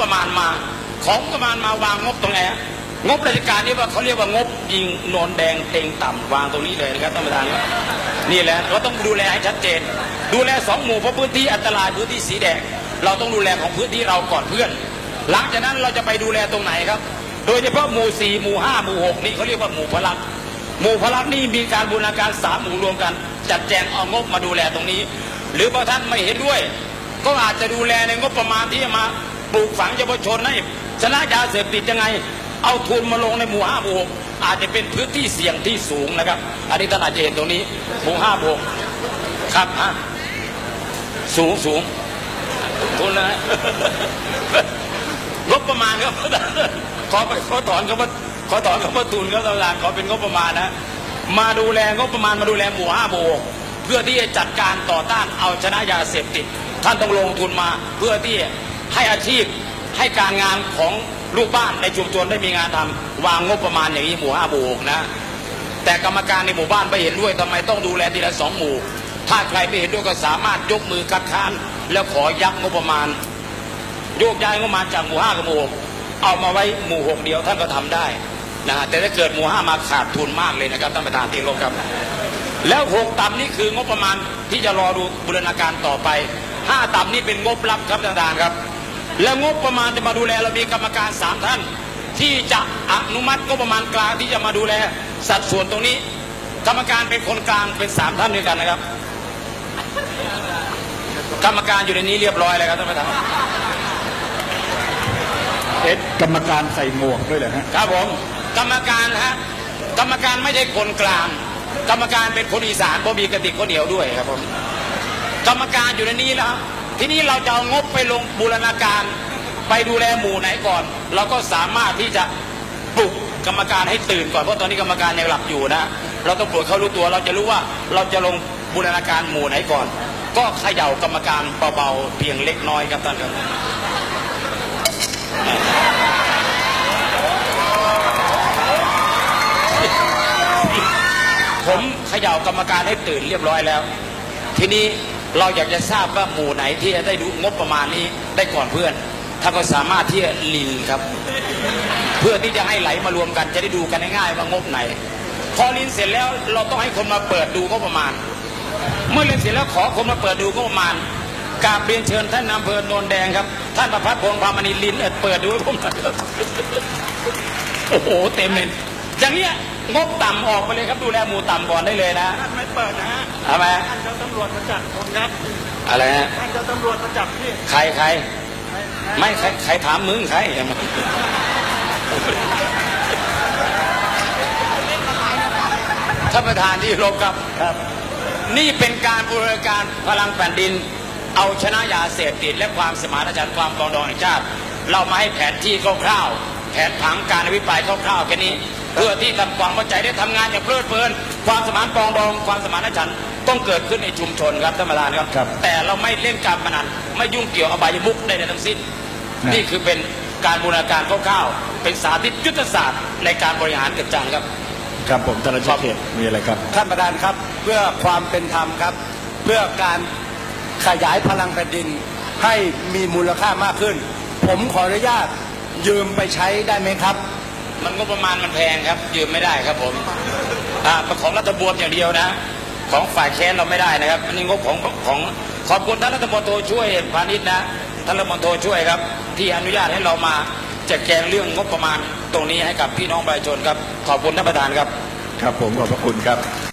ประมาณมา ของประมาณมาวางงบตรงไหนงบราชการนี่ว่าเขาเรียกว่างบยิงโนนแดงเต็งต่ำวางตรงนี้เลยนะครับท่านประธานนี่แหละเราต้องดูแลให้ชัดเจน ดูแลสองหมู่เพราะพื้นที่อันตรายพื้นที่สีแดงเราต้องดูแลของพื้นที่เราก่อนเพื่อน หลังจากนั้นเราจะไปดูแลตรงไหนครับ โดยเฉพาะหมู่สี่หมู่ห้าหมู่หกนี่เขาเรียกว่าหมู่พลักหมู่พลักนี่มีการบูรณาการสามหมู่รวมกัน จัดแจงเอางบมาดูแลตรงนี้ หรือบางท่านไม่เห็นด้วย ก็อาจจะดูแลในงบประมาณที่มา ปลูกฝังเยาวชนให้ชนะยาเสพติดยังไง เอาทุนมาลงในหมู่ห้าหมู่หกอาจจะเป็นพื้นที่เสี่ยงที่สูงนะครับ อันนี้ท่านอาจจะเห็นตรงนี้หมู่ห้าหมู่หกครับฮะสูงสูงทุนนะงบประมาณครับขอไปขอถอนคำว่าขอถอนคำว่าทุนครับท่านประธานขอเป็นงบประมาณนะ มาดูแลงบประมาณมาดูแลหมู่ห้าหมู่หกเพื่อที่จะจัดการต่อต้านเอาชนะยาเสพติด ท่านต้องลงทุนมาเพื่อที่ ให้อาชีพให้การงานของลูกบ้านในชุมชนได้มีงานทำวางงบประมาณอย่างนี้หมู่ห้าหมู่หกนะ แต่กรรมการในหมู่บ้านไม่เห็นด้วยทำไมต้องดูแลทีละสองหมู่ ถ้าใครไม่เห็นด้วยก็สามารถยกมือคัดค้านแล้วขอยักงบประมาณโยกย้ายงบประมาณจากหมู่ห้ากับหมู่หกเอามาไว้หมู่หกเดียวท่านก็ทำได้นะฮะแต่ถ้าเกิดหมู่ห้ามาขาดทุนมากเลยนะครับท่านประธานที่เครพครับ แล้วหกต่ำนี่คืองบประมาณที่จะรอดูบูรณาการต่อไปห้าต่ำนี่เป็นงบลับครับท่านประธานครับ แล้วงบประมาณจะมาดูแลเรามีกรรมการสามท่าน ที่จะอนุมัติงบประมาณกลางที่จะมาดูแล สัดส่วนตรงนี้ กรรมการเป็นคนกลางเป็นสามท่านด้วยกันนะครับ กรรมการอยู่ในนี้เรียบร้อยแล้วครับท่านประธานเอ็ดกรรมการใส่หมวกด้วยเหรอฮะครับผมกรรมการฮะกรรมการไม่ใช่คนกลาง กรรมการเป็นคนอีสานเพราะมีกระติกข้าวเหนียวด้วยครับผมกรรมการอยู่ในนี้แล้ว ทีนี้เราจะเอางบไปลงบูรณาการ ไปดูแลหมู่ไหนก่อน เราก็สามารถที่จะปลุกกรรมการให้ตื่นก่อนเพราะตอนนี้กรรมการยังหลับอยู่นะ เราต้องปลุกเขารู้ตัวเราจะรู้ว่าเราจะลงบูรณาการหมู่ไหนก่อน ก็เขย่ากรรมการเบาๆเพียงเล็กน้อยครับท่านครับผมเขย่ากรรมการให้ตื่นเรียบร้อยแล้ว ทีนี้ เราอยากจะทราบว่าหมู่ไหนที่จะได้ดูงบประมาณนี้ได้ก่อนเพื่อน ถ้าก็สามารถที่จะลินครับ เพื่อที่จะให้ไหลมารวมกันจะได้ดูกันง่ายๆว่างบไหน พอลินเสร็จแล้วเราต้องให้คนมาเปิดดูงบประมาณ เมื่อเรียนเสร็จแล้วขอคนมาเปิดดูงบประมาณกราบเรียนเชิญท่านนายอำเภอโนนแดงครับ ท่านประพัฒน์พงษ์พามณีลินเอิดเปิดดูให้ผมหน่อยครับโอ้โหเต็มเลยอย่างเงี้ยงบต่ำออกไปเลยครับดูแลหมู่ต่ำก่อนได้เลยนะท่านไม่เปิดนะฮะ ทำไมท่านเจ้าตำรวจมาจับผมครับอะไรฮะท่านเจ้าตำรวจมาจับพี่ใครใครไม่ใครใครถามมึงใครท่านประธานที่เคารบครับครับ นี่เป็นการบูรณาการพลังแผ่นดิน เอาชนะยาเสพติดและความสมานฉันท์ความปรองดองแห่งชาติ เรามาให้แผนที่คร่าวๆแผนผังการอภิปรายคร่าวๆแค่นี้ เพื่อที่ทำความเข้าใจได้ทำงานอย่างเพลิดเพลิน ความสมานปรองดองความสมานฉันท์ต้องเกิดขึ้นในชุมชนครับท่านประธานครับ ครับแต่เราไม่เล่นการพนันไม่ยุ่งเกี่ยวอบายมุกใดๆทั้งสิ้น นะ นี่คือเป็นการบูรณาการคร่าวๆเป็นสาธิตยุทธศาสตร์ในการบริหารกิจการครับ ครับผมธนชาติเขตมีอะไรครับ ท่านประธานครับเพื่อความเป็นธรรมครับ เพื่อการขยายพลังแผ่นดินให้มีมูลค่ามากขึ้น ผมขออนุญาตยืมไปใช้ได้ไหมครับ มันงบประมาณมันแพงครับ ยืมไม่ได้ครับผม อ่าของรัฐบวมอย่างเดียวนะ ของฝ่ายแค้นเราไม่ได้นะครับอันนี้งบของของขอบคุณท่านรัฐมนตรีช่วยพาณิชย์นะท่านรัฐมนตรีช่วยครับ ที่อนุญาตให้เรามาจัดแจงเรื่องงบประมาณตรงนี้ให้กับพี่น้องประชาชนครับ ขอบคุณท่านประธานครับ ครับผมขอบพระคุณครับ